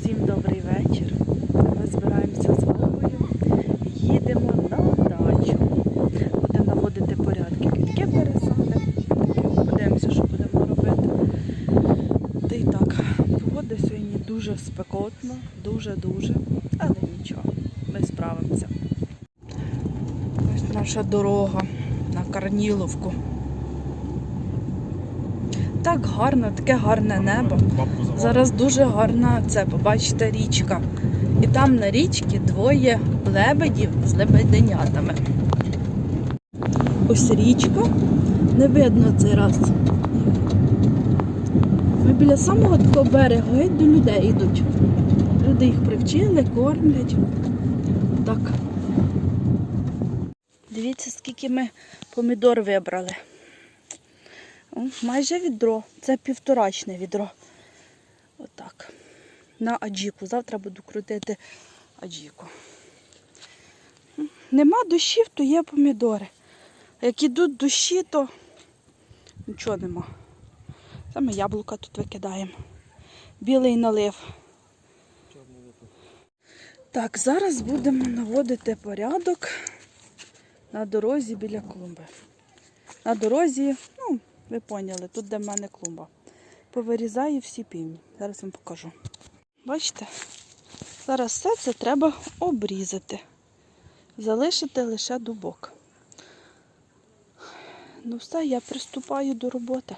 Всім добрий вечір. Ми збираємося з Вовою. Їдемо на дачу. Будемо наводити порядки. Квітки пересадимо. Подивимося, що будемо робити. Та й так, погода сьогодні дуже спекотна, дуже-дуже. Але нічого, ми справимося. Ось наша дорога на Карніловку. Так гарно, таке гарне небо. Зараз дуже гарна це, побачите, річка. І там на річці двоє лебедів з лебеденятами. Ось річка. Не видно цей раз. Ми біля самого такого берега геть до людей йдуть. Люди їх привчили, кормлять. Так. Дивіться, скільки ми помідор вибрали. Майже відро. Це півторачне відро. Отак. На аджіку. Завтра буду крутити аджіку. Нема дощів, то є помідори. Як ідуть дощі, то нічого нема. Саме яблука тут викидаємо. Білий налив. Так, зараз будемо наводити порядок на дорозі біля клумби. На дорозі, ну, ви поняли, тут де в мене клумба. Повирізаю всі півні. Зараз вам покажу. Бачите? Зараз все це треба обрізати. Залишити лише дубок. Ну все, я приступаю до роботи.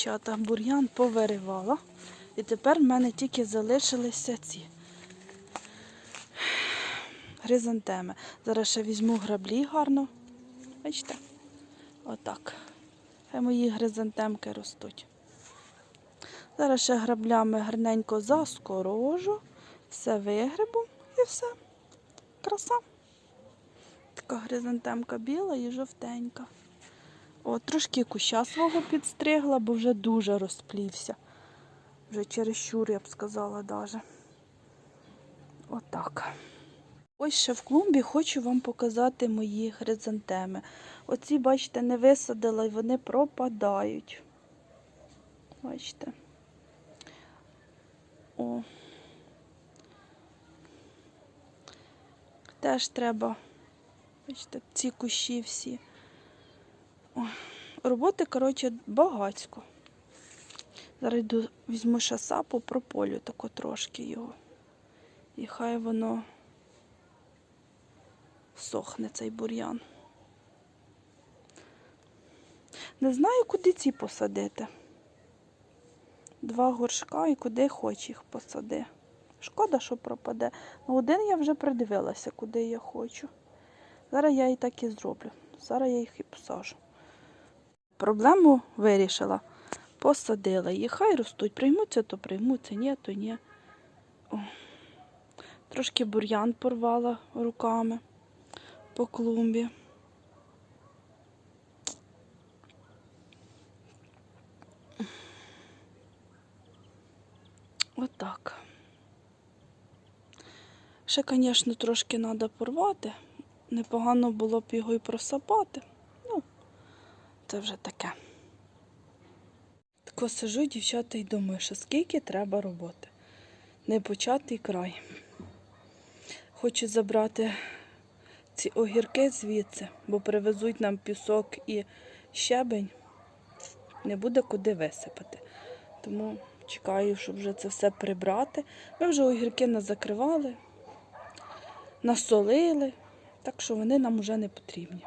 Дівчата, бур'ян повиривала. І тепер в мене тільки залишилися ці хризантеми. Зараз ще візьму граблі гарно. Бачите? Отак. Хай мої гризантемки ростуть. Зараз ще граблями гарненько заскорожу, все вигребу і все. Краса. Така гризантемка біла і жовтенька. О, трошки куща свого підстригла, бо вже дуже розплівся. Вже чересчур, я б сказала, даже. Отак. Ось ще в клумбі хочу вам показати мої хризантеми. Оці, бачите, не висадила і вони пропадають. Бачите. О. Теж треба, бачите, ці кущі всі. Роботи, коротше, багацько. Зараз йду, візьму сапу, прополю тако трошки його. І хай воно сохне цей бур'ян. Не знаю, куди ці посадити. Два горшка і куди хоч їх посади. Шкода, що пропаде. Ну, один я вже придивилася, куди я хочу. Зараз я і так і зроблю. Зараз я їх і посажу. Проблему вирішила. Посадила їх. Хай ростуть. Приймуться, то приймуться, ні, то ні. О. Трошки бур'ян порвала руками по клумбі. Отак. Ще, звісно, трошки треба порвати. Непогано було б його і просапати. Це вже таке. Тако сижу, дівчата, і думаю, що скільки треба роботи. Не початий край. Хочу забрати ці огірки звідси, бо привезуть нам пісок і щебень. Не буде куди висипати. Тому чекаю, щоб вже це все прибрати. Ми вже огірки назакривали, насолили, так що вони нам вже не потрібні.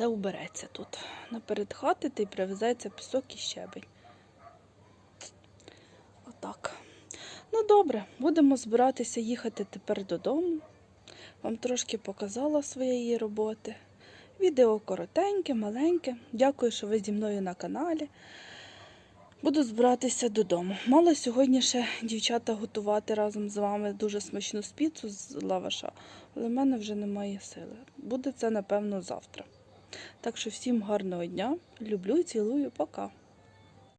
Все убереться тут. Наперед хати та й привезеться пісок і щебень. Отак. Ну добре, будемо збиратися їхати тепер додому. Вам трошки показала своєї роботи. Відео коротеньке, маленьке. Дякую, що ви зі мною на каналі. Буду збиратися додому. Мала сьогодні ще дівчата готувати разом з вами дуже смачну спіцу з лаваша, але в мене вже немає сили. Буде це, напевно, завтра. Так що всім гарного дня. Люблю і цілую. Пока.